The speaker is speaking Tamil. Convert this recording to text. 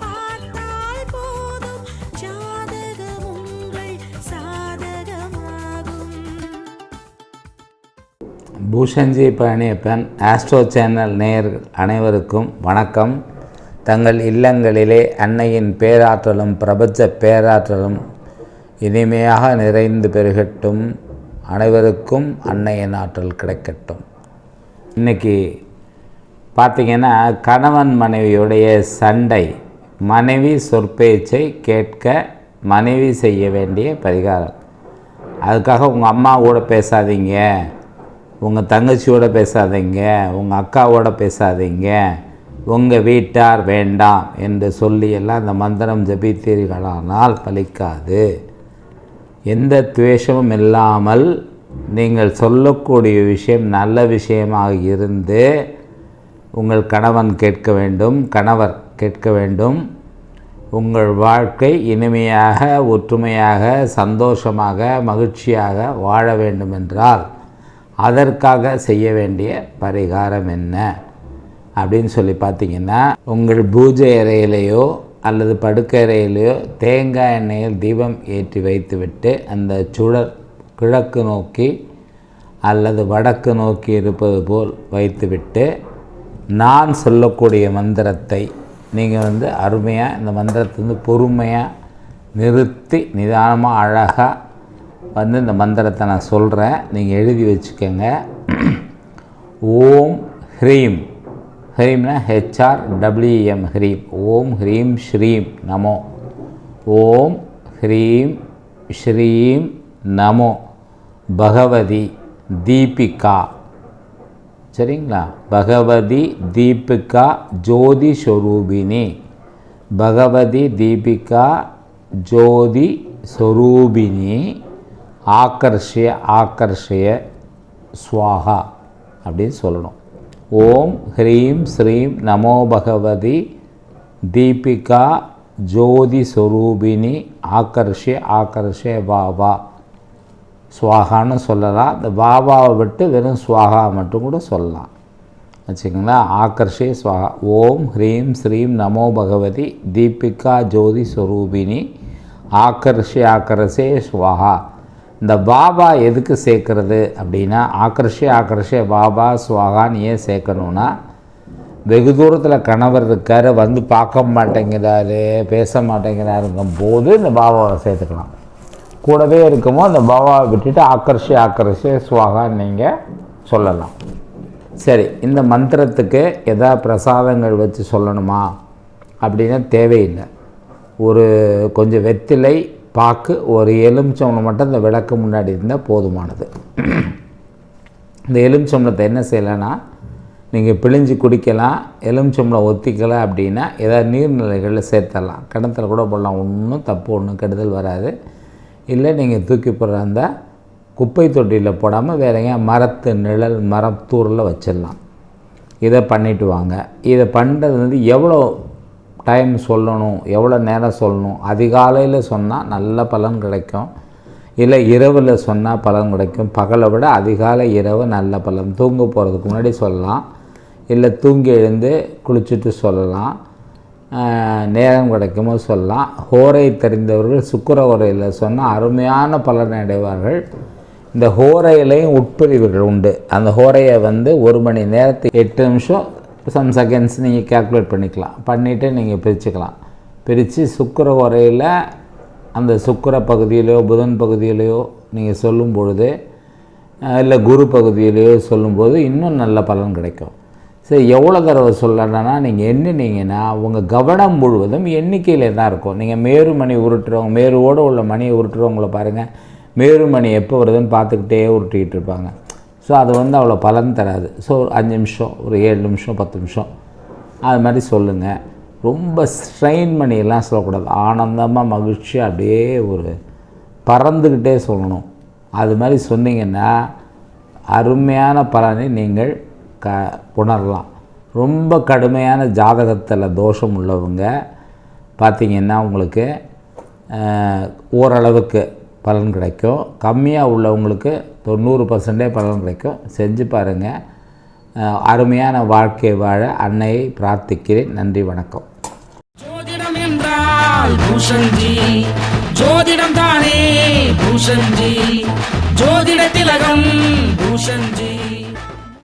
பார்த்தால் போதும். ஜாதகம் உங்கள் சாதகமாகும். பூஷன்ஜி பழனியப்பன் ஆஸ்ட்ரோ சேனல் நேயர்கள் அனைவருக்கும் வணக்கம். தங்கள் இல்லங்களிலே அன்னையின் பேராற்றலும் பிரபஞ்ச பேராற்றலும் இனிமையாக நிறைந்து பெருகட்டும். அனைவருக்கும் அன்னையின் ஆற்றல் கிடைக்கட்டும். இன்னைக்கு பார்த்தீங்கன்னா கணவன் மனைவியுடைய சண்டை மனைவி சொற்பேச்சை கேட்க மனைவி செய்ய வேண்டிய பரிகாரம். அதுக்காக உங்கள் அம்மா கூட பேசாதீங்க உங்கள் தங்கச்சியோட பேசாதீங்க உங்கள் அக்காவோட பேசாதீங்க உங்கள் வீட்டார் வேண்டாம் என்று சொல்லியெல்லாம் அந்த மந்திரம் ஜபித்தீர்களானால் பலிக்காது. எந்த துவேஷமும் இல்லாமல் நீங்கள் சொல்லக்கூடிய விஷயம் நல்ல விஷயமாக இருந்து உங்கள் கணவன் கேட்க வேண்டும் கணவர் கேட்க வேண்டும். உங்கள் வாழ்க்கை இனிமையாக ஒற்றுமையாக சந்தோஷமாக மகிழ்ச்சியாக வாழ வேண்டுமென்றால் அதற்காக செய்ய வேண்டிய பரிகாரம் என்ன? அப்படின்னு சொல்லி பார்த்தீங்கன்னா உங்கள் பூஜை அறையிலேயோ அல்லது படுக்கை அறையிலேயோ தேங்காய் எண்ணெயில் தீபம் ஏற்றி வைத்துவிட்டு அந்த சுடர் கிழக்கு நோக்கி அல்லது வடக்கு நோக்கி இருப்பது போல் வைத்துவிட்டு நான் சொல்லக்கூடிய மந்திரத்தை நீங்கள் வந்து அருமையாக இந்த மந்திரத்தை வந்து பொறுமையாக நிறுத்தி நிதானமாக அழகாக வந்து இந்த மந்திரத்தை நான் சொல்கிறேன் நீங்கள் எழுதி வச்சுக்கோங்க. ஓம் ஹ்ரீம். ஹ்ரீம்னா ஹெச்ஆர் டபிள்யூஎம் ஹ்ரீம். ஓம் ஹ்ரீம் ஸ்ரீம் நமோ. ஓம் ஹ்ரீம் ஸ்ரீம் நமோ. பகவதி தீபிகா. சரிங்களா? பகவதி தீபிகா ஜோதி ஸ்வரூபினி பகவதி தீபிகா ஜோதி ஸ்வரூபினி ஆக்கர்ஷய ஆக்கர்ஷய ஸ்வாகா அப்படின்னு சொல்லணும். ஓம் ஹ்ரீம் ஸ்ரீம் நமோ பகவதி தீபிகா ஜோதி ஸ்வரூபிணி ஆக்கர்ஷய ஆக்கர்ஷய வா. சுவாகான்னு சொல்லலாம் இந்த பாபாவை விட்டு வெறும் சுவாகா மட்டும் கூட சொல்லலாம் வச்சுக்கோங்களா ஆக்கர்ஷே சுவாகா. ஓம் ஹ்ரீம் ஸ்ரீம் நமோ பகவதி தீபிகா ஜோதி ஸ்வரூபினி ஆக்கர்ஷே ஆக்கரசே சுவாகா. இந்த பாபா எதுக்கு சேர்க்கறது அப்படின்னா ஆக்கர்ஷே ஆக்கர்ஷே பாபா சுவாகான்னு ஏன் சேர்க்கணுன்னா வெகு தூரத்தில் கணவர் இருக்கார் வந்து பார்க்க மாட்டேங்கிறாரு பேச மாட்டேங்கிறாருங்கும் போது இந்த பாபாவை சேர்த்துக்கலாம். கூடவே இருக்குமோ அந்த பவாவை விட்டுட்டு ஆக்கர்ஷி ஆக்கர்ஷி சுவாகான்னு நீங்கள் சொல்லலாம். சரி இந்த மந்திரத்துக்கு எதா பிரசாதங்கள் வச்சு சொல்லணுமா? அப்படின்னா தேவையில்லை. ஒரு கொஞ்சம் வெத்திலை பாக்கு ஒரு எலுமிச்சம்பளம் மட்டும் இந்த விளக்கு முன்னாடி இருந்தால் போதுமானது. இந்த எலுமிச்சம்பளத்தை என்ன செய்யலைன்னா நீங்கள் பிழிஞ்சு குடிக்கலாம் எலுமிச்சம்பளம் ஒத்திக்கலாம் அப்படின்னா ஏதாவது நீர்நிலைகளில் சேர்த்தரலாம். கிணத்துல கூட போடலாம் ஒன்றும் தப்பு ஒன்றும் கெடுதல் வராது. இல்லை நீங்கள் தூக்கி போடுற அந்த குப்பை தொட்டியில் போடாமல் வேற எங்கேயா மரத்து நிழல் மரத்தூரில் வச்சிடலாம். இதை பண்ணிட்டு வாங்க. இதை பண்ணுறது வந்து எவ்வளோ டைம் சொல்லணும் எவ்வளோ நேரம் சொல்லணும்? அதிகாலையில் சொன்னால் நல்ல பலன் கிடைக்கும். இல்லை இரவில் சொன்னால் பலன் கிடைக்கும். பகலை விட அதிகாலை இரவு நல்ல பலன். தூங்க போகிறதுக்கு முன்னாடி சொல்லலாம். இல்லை தூங்கி எழுந்து குளிச்சுட்டு சொல்லலாம். நேரம் கிடைக்குமோ சொல்லலாம். ஹோரை தெரிந்தவர்கள் சுக்கர உரையில் சொன்னால் அருமையான பலன் அடைவார்கள். இந்த ஹோரையிலையும் உட்பிரிவுகள் உண்டு. அந்த ஹோரையை வந்து ஒரு மணி நேரத்துக்கு எட்டு நிமிஷம் சம் செகண்ட்ஸ் நீங்கள் கால்குலேட் பண்ணிக்கலாம். பண்ணிவிட்டு நீங்கள் பிரிச்சுக்கலாம். பிரித்து சுக்கர உரையில் அந்த சுக்கிர பகுதியிலையோ புதன் பகுதியிலையோ நீங்கள் சொல்லும் பொழுது இல்லை குரு பகுதியிலையோ சொல்லும்போது இன்னும் நல்ல பலன் கிடைக்கும். சரி எவ்வளோ தடவை சொல்லணும்னா நீங்கள் எண்ணினீங்கன்னா உங்கள் கவனம் முழுவதும் எண்ணிக்கையில் தான் இருக்கும். நீங்கள் மேருமணி உருட்டுறவங்க மேருவோடு உள்ள மணியை உருட்டுறவங்கள பாருங்கள் மேருமணி எப்போ வருதுன்னு பார்த்துக்கிட்டே உருட்டிக்கிட்டு இருப்பாங்க. ஸோ அது வந்து அவ்வளோ பலன் தராது. ஸோ ஒரு அஞ்சு நிமிஷம் ஒரு ஏழு நிமிஷம் பத்து நிமிஷம் அது மாதிரி சொல்லுங்கள் ரொம்ப ஸ்ட்ரெயின் பண்ணியெல்லாம் சொல்லக்கூடாது. ஆனந்தமாக மகிழ்ச்சியாக அப்படியே ஒரு பறந்துக்கிட்டே சொல்லணும். அது மாதிரி சொன்னீங்கன்னா அருமையான பலனை நீங்கள் க உணரலாம் ரொம்ப கடுமையான ஜாதகத்தில் தோஷம் உள்ளவங்க பார்த்திங்கன்னா உங்களுக்கு ஓரளவுக்கு பலன் கிடைக்கும். கம்மியாக உள்ளவங்களுக்கு தொண்ணூறு பர்சன்டே பலன் கிடைக்கும். செஞ்சு பாருங்கள் அருமையான வாழ்க்கை வாழ அன்னையை பிரார்த்திக்கிறேன். நன்றி வணக்கம். ஜோதிடம் என்றால் பூஷன்ஜி ஜோதிடம் தானே பூஷன்ஜி ஜோதிட திலகம் பூஷன்ஜி